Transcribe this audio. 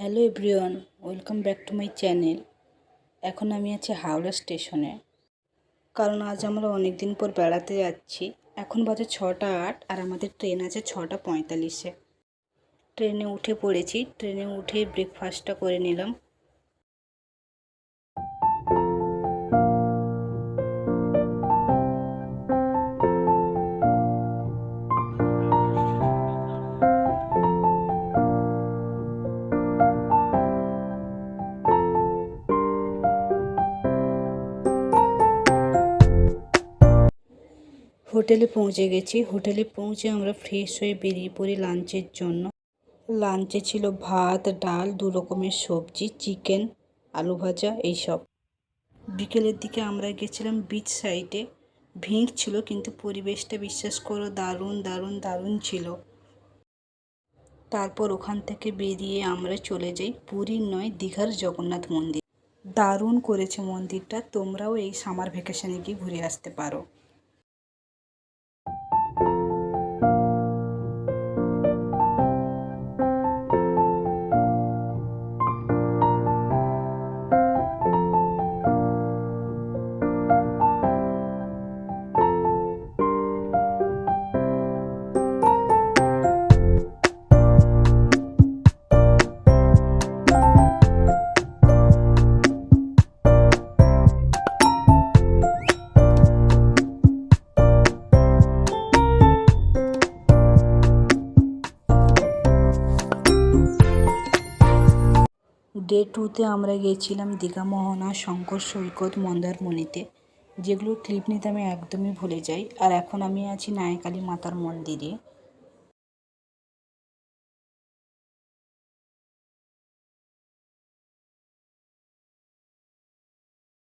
Hello everyone, welcome back to my channel. এখন আমি আছি হাওড়া স্টেশনে। কারণ আজ আমরা অনেক দিন পর বেড়াতে যাচ্ছি। এখন বাজে ছটা আট আর আমাদের ট্রেন আছে ছটা পঁয়তাল্লিশে। ট্রেনে উঠে পড়েছি। ট্রেনে উঠে ব্রেকফাস্টটা করে নিলাম। হোটেলে পৌঁছে গেছি। হোটেলে পৌঁছে আমরা ফ্রেশ হয়ে বেরিয়ে পড়ি লাঞ্চের জন্য। লাঞ্চে ছিল ভাত, ডাল, দু রকমের সবজি চিকেন আলু ভাজা, এইসব। বিকেলের দিকে আমরা গেছিলাম বিচ সাইডে ভিড় ছিল কিন্তু পরিবেশটা বিশ্বাস করো দারুণ দারুণ দারুণ ছিল। তারপর ওখান থেকে বেরিয়ে আমরা চলে যাই পুরীর নয়, দীঘার জগন্নাথ মন্দির। দারুণ করেছে মন্দিরটা, তোমরাও এই সামার ভ্যাকেশনে গিয়ে ঘুরে আসতে পারো। ডে টুতে আমরা গিয়েছিলাম দীঘা, মোহনা, শঙ্কর, সৈকত, মন্দারমণিতে। যেগুলো ক্লিপ নিতে আমি একদমই ভুলে যাই। আর এখন আমি আছি নায়কালী মাতার মন্দিরে।